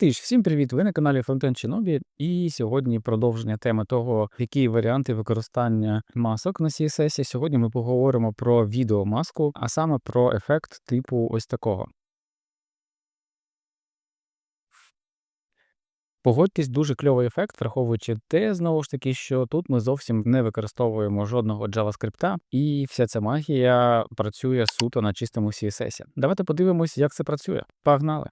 Тож, всім привіт! Ви на каналі Frontend Shinobi, і сьогодні продовження теми того, які варіанти використання масок на CSS. Сьогодні ми поговоримо про відеомаску, а саме про ефект типу ось такого. Погодьтесь, дуже кльовий ефект, враховуючи те, знову ж таки, що тут ми зовсім не використовуємо жодного JavaScript, і вся ця магія працює суто на чистому CSS. Давайте подивимось, як це працює. Погнали!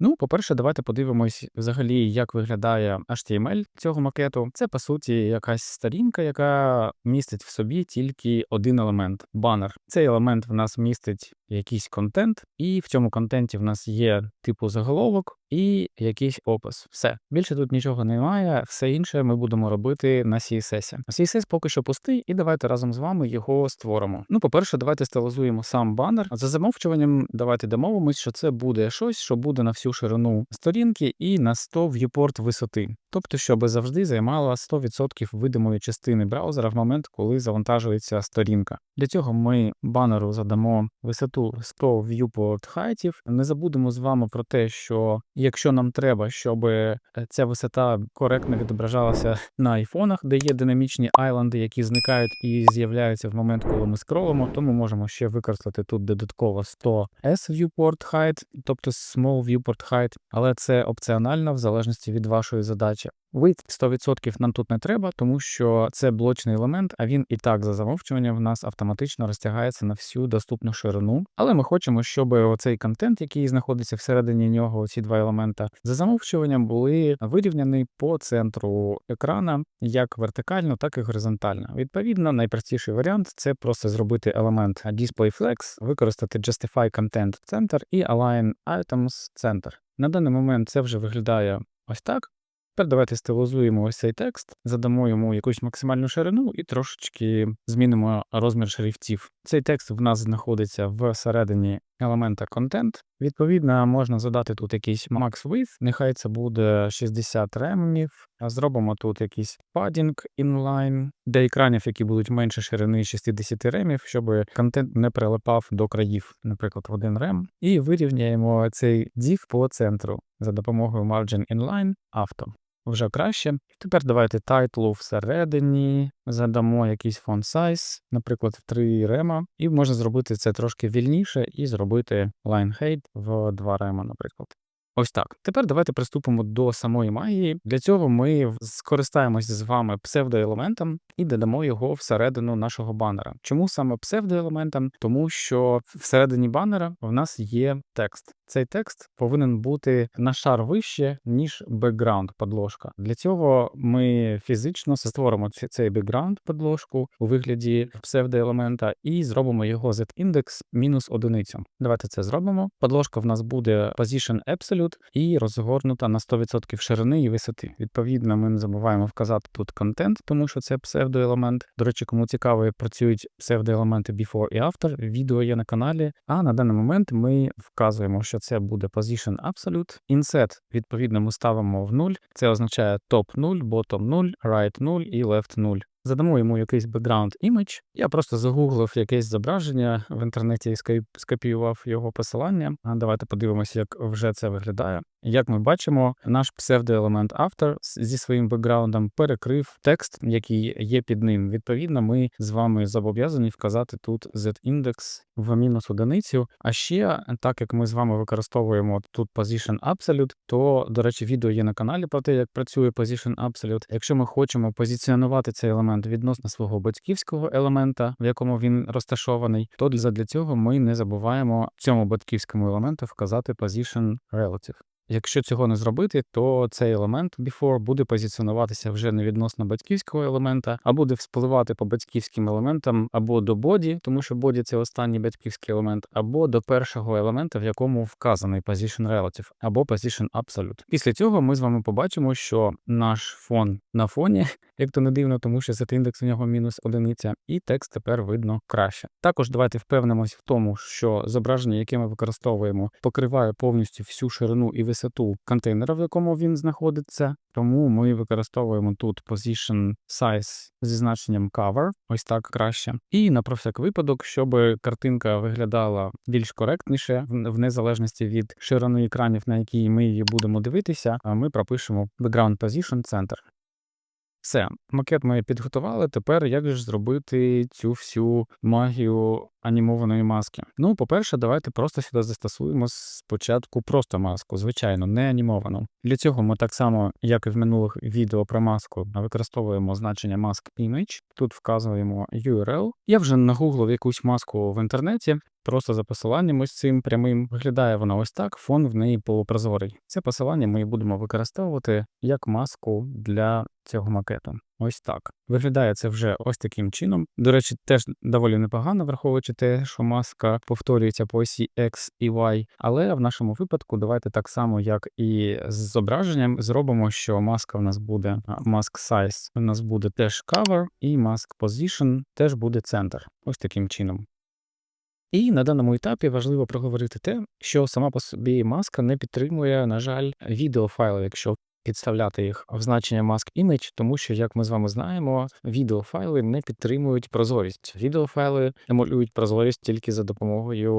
Ну, по-перше, давайте подивимось взагалі, як виглядає HTML цього макету. Це по суті якась сторінка, яка містить в собі тільки один елемент банер. Цей елемент в нас містить якийсь контент, і в цьому контенті в нас є типу заголовок і якийсь опис. Все більше тут нічого немає. Все інше ми будемо робити на CSS. CSS поки що пустий, і давайте разом з вами його створимо. Ну, по-перше, давайте стилізуємо сам банер. За замовчуванням, давайте домовимось, що це буде щось, що буде на всю ширину сторінки і на 100 viewport висоти. Тобто, щоб завжди займала 100% видимої частини браузера в момент, коли завантажується сторінка. Для цього ми банеру задамо висоту 100 viewport хайтів. Не забудемо з вами про те, що якщо нам треба, щоб е, ця висота коректно відображалася на айфонах, де є динамічні айленди, які зникають і з'являються в момент, коли ми скролимо, то ми можемо ще використати тут додатково 100 S viewport height, тобто small viewport height, але це опціонально в залежності від вашої задачі. Width 100% нам тут не треба, тому що це блочний елемент, а він і так за замовчуванням в нас автоматично розтягається на всю доступну ширину. Але ми хочемо, щоб оцей контент, який знаходиться всередині нього, ці два елемента, за замовчуванням були вирівняні по центру екрана як вертикально, так і горизонтально. Відповідно, найпростіший варіант це просто зробити елемент DisplayFlex, використати Justify Content Center і Align Items Center. На даний момент це вже виглядає ось так. Тепер давайте стилізуємо ось цей текст, задамо йому якусь максимальну ширину і трошечки змінимо розмір шрифтів. Цей текст в нас знаходиться всередині елемента контент. Відповідно, можна задати тут якийсь max width, нехай це буде 60 ремів. Зробимо тут якийсь padding inline для екранів, які будуть менше ширини 60 ремів, щоб контент не прилипав до країв, наприклад, в один рем. І вирівняємо цей div по центру за допомогою margin inline auto вже краще. Тепер давайте тайтлу всередині, задамо якийсь font size, наприклад, в 3 рема, і можна зробити це трошки вільніше і зробити line height в 2 рема, наприклад. Ось так. Тепер давайте приступимо до самої магії. Для цього ми скористаємось з вами псевдоелементом і додамо його всередину нашого банера. Чому саме псевдоелементом? Тому що всередині банера в нас є текст. Цей текст повинен бути на шар вище, ніж бекграунд подложка. Для цього ми фізично створимо цей бекграунд подложку у вигляді псевдоелемента і зробимо його z-індекс мінус одиницю. Давайте це зробимо. Подложка в нас буде position absolute і розгорнута на 100% ширини і висоти. Відповідно, ми не забуваємо вказати тут контент, тому що це псевдоелемент. До речі, кому цікаво, працюють псевдоелементи before і after, відео є на каналі. А на даний момент ми вказуємо, що це буде position absolute. Inset, відповідно, ми ставимо в 0. Це означає top 0, bottom 0, right 0 і left 0. Задамо йому якийсь background image. Я просто загуглив якесь зображення в інтернеті і скопіював його посилання. Давайте подивимося, як вже це виглядає. Як ми бачимо, наш псевдоелемент автор зі своїм бекграундом перекрив текст, який є під ним. Відповідно, ми з вами зобов'язані вказати тут z-індекс в мінус одиницю. А ще, так як ми з вами використовуємо тут position absolute, то, до речі, відео є на каналі про те, як працює position absolute. Якщо ми хочемо позиціонувати цей елемент відносно свого батьківського елемента, в якому він розташований, то для цього ми не забуваємо цьому батьківському елементу вказати position relative. Якщо цього не зробити, то цей елемент before буде позиціонуватися вже не відносно батьківського елемента, а буде вспливати по батьківським елементам або до боді, тому що боді це останній батьківський елемент, або до першого елемента, в якому вказаний position relative, або position absolute. Після цього ми з вами побачимо, що наш фон на фоні як то не дивно, тому що Z-індекс у нього мінус одиниця, і текст тепер видно краще. Також давайте впевнимось в тому, що зображення, яке ми використовуємо, покриває повністю всю ширину і висоту контейнера, в якому він знаходиться. Тому ми використовуємо тут position size зі значенням cover, ось так краще. І на про всяк випадок, щоб картинка виглядала більш коректніше, в незалежності від ширини екранів, на якій ми її будемо дивитися, ми пропишемо background position center. Все, макет ми підготували. Тепер як ж зробити цю всю магію анімованої маски? Ну, по-перше, давайте просто сюди застосуємо спочатку просто маску, звичайно, не анімовану. Для цього ми так само, як і в минулих відео про маску, використовуємо значення mask image. Тут вказуємо URL. Я вже нагуглив якусь маску в інтернеті. Просто за посиланням ось цим прямим виглядає вона ось так, фон в неї полупрозорий. Це посилання ми будемо використовувати як маску для цього макету. Ось так. Виглядає це вже ось таким чином. До речі, теж доволі непогано, враховуючи те, що маска повторюється по осі X і Y. Але в нашому випадку давайте так само, як і з зображенням, зробимо, що маска в нас буде mask size, у нас буде теж cover, і mask position теж буде центр. Ось таким чином. І на даному етапі важливо проговорити те, що сама по собі маска не підтримує, на жаль, відеофайли, якщо підставляти їх в значення mask image, тому що, як ми з вами знаємо, відеофайли не підтримують прозорість. Відеофайли емулюють прозорість тільки за допомогою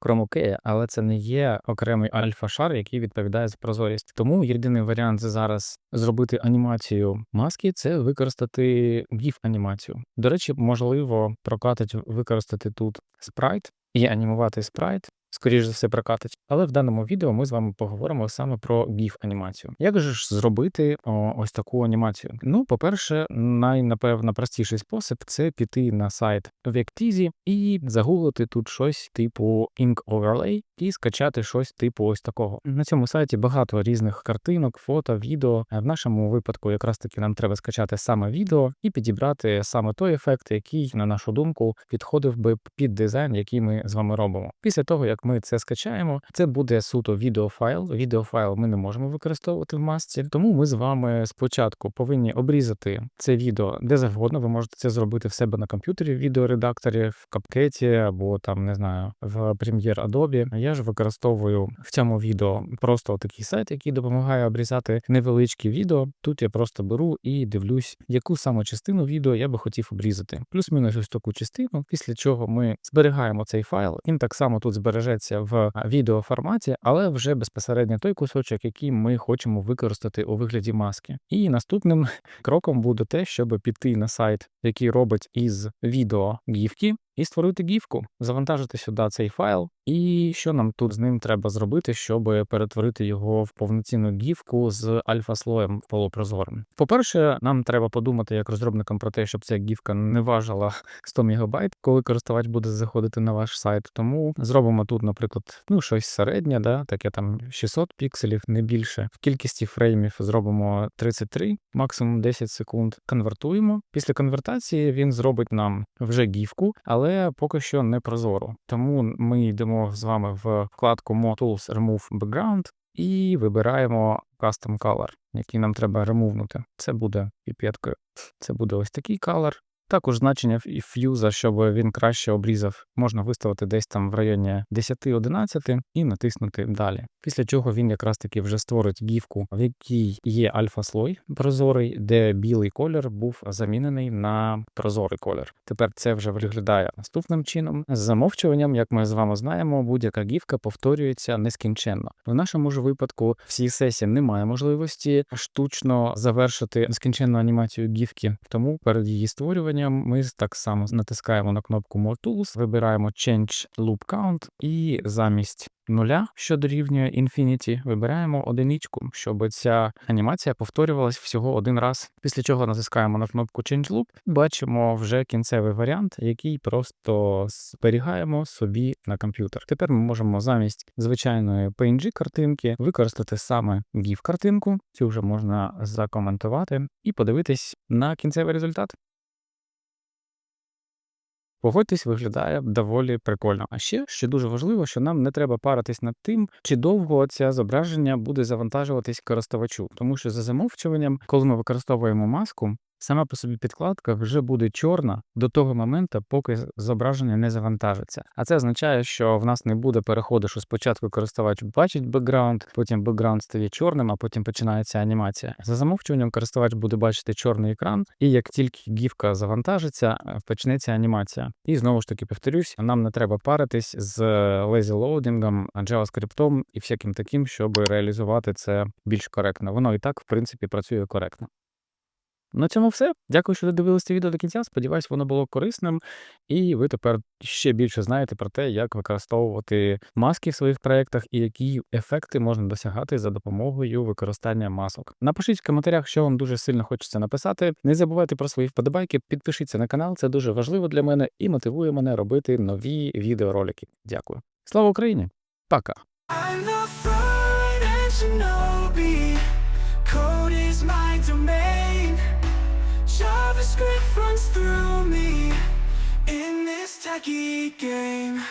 Chroma key, але це не є окремий альфа-шар, який відповідає за прозорість. Тому єдиний варіант зараз зробити анімацію маски це використати gif анімацію. До речі, можливо прокатить використати тут спрайт і анімувати спрайт. Скоріше за все прокатить, але в даному відео ми з вами поговоримо саме про gif анімацію. Як же ж зробити ось таку анімацію? Ну, по-перше, найнапевно простіший спосіб це піти на сайт Vectizi і загуглити тут щось типу Ink Overlay і скачати щось типу ось такого. На цьому сайті багато різних картинок, фото, відео. В нашому випадку якраз таки нам треба скачати саме відео і підібрати саме той ефект, який, на нашу думку, підходив би під дизайн, який ми з вами робимо. Після того, як ми це скачаємо, це буде суто відеофайл. Відеофайл ми не можемо використовувати в масці, тому ми з вами спочатку повинні обрізати це відео де завгодно. Ви можете це зробити в себе на комп'ютері, в відеоредакторі, в CapCut або там не знаю в Premiere Adobe. Я ж використовую в цьому відео просто такий сайт, який допомагає обрізати невеличкі відео. Тут я просто беру і дивлюсь, яку саме частину відео я би хотів обрізати. Плюс-мінус ось таку частину, після чого ми зберігаємо цей файл. Він так само тут збережеться в відеоформаті, але вже безпосередньо той кусочок, який ми хочемо використати у вигляді маски. І наступним кроком буде те, щоб піти на сайт, який робить із відео гівки, і створити гівку, завантажити сюди цей файл, і що нам тут з ним треба зробити, щоб перетворити його в повноцінну гівку з альфа-слоєм полупрозорим. По-перше, нам треба подумати як розробникам про те, щоб ця гівка не важила 100 МБ, коли користувач буде заходити на ваш сайт. Тому зробимо тут, наприклад, ну щось середнє, да, таке там 600 пікселів, не більше. В кількості фреймів зробимо 33, максимум 10 секунд. Конвертуємо. Після конвертації він зробить нам вже гівку, але поки що не прозоро. Тому ми йдемо з вами в вкладку More Tools Remove Background і вибираємо Custom Color, який нам треба ремувнути. Це буде піпеткою. Це буде ось такий color. Також значення ф'юза, щоб він краще обрізав, можна виставити десь там в районі 10-11 і натиснути далі. Після чого він якраз таки вже створить гівку, в якій є альфа-слой прозорий, де білий колір був замінений на прозорий колір. Тепер це вже виглядає наступним чином. З замовчуванням, як ми з вами знаємо, будь-яка гівка повторюється нескінченно. В нашому ж випадку в сесії немає можливості штучно завершити нескінченну анімацію гівки, тому перед її створюванням ми так само натискаємо на кнопку More Tools, вибираємо Change Loop Count і замість нуля, що дорівнює Infinity, вибираємо одиничку, щоб ця анімація повторювалась всього один раз. Після чого натискаємо на кнопку Change Loop, бачимо вже кінцевий варіант, який просто зберігаємо собі на комп'ютер. Тепер ми можемо замість звичайної PNG картинки використати саме GIF картинку. Цю вже можна закоментувати і подивитись на кінцевий результат. Погодьтесь, виглядає доволі прикольно. А ще ще дуже важливо, що нам не треба паритись над тим, чи довго це зображення буде завантажуватись користувачу, тому що за замовчуванням, коли ми використовуємо маску, сама по собі підкладка вже буде чорна до того моменту, поки зображення не завантажиться. А це означає, що в нас не буде переходу, що спочатку користувач бачить бекграунд, потім бекграунд стає чорним, а потім починається анімація. За замовчуванням користувач буде бачити чорний екран, і як тільки гівка завантажиться, е, почнеться анімація. І знову ж таки повторюсь, нам не треба паритись з lazy loading, JavaScript і всяким таким, щоб реалізувати це більш коректно. Воно і так, в принципі, працює коректно. На цьому все. Дякую, що додивилися це відео до кінця. Сподіваюсь, воно було корисним, і ви тепер ще більше знаєте про те, як використовувати маски в своїх проєктах і які ефекти можна досягати за допомогою використання масок. Напишіть в коментарях, що вам дуже сильно хочеться написати. Не забувайте про свої вподобайки, підпишіться на канал, це дуже важливо для мене і мотивує мене робити нові відеоролики. Дякую. Слава Україні! Пока! Code is my domain. JavaScript runs through me in this techie game.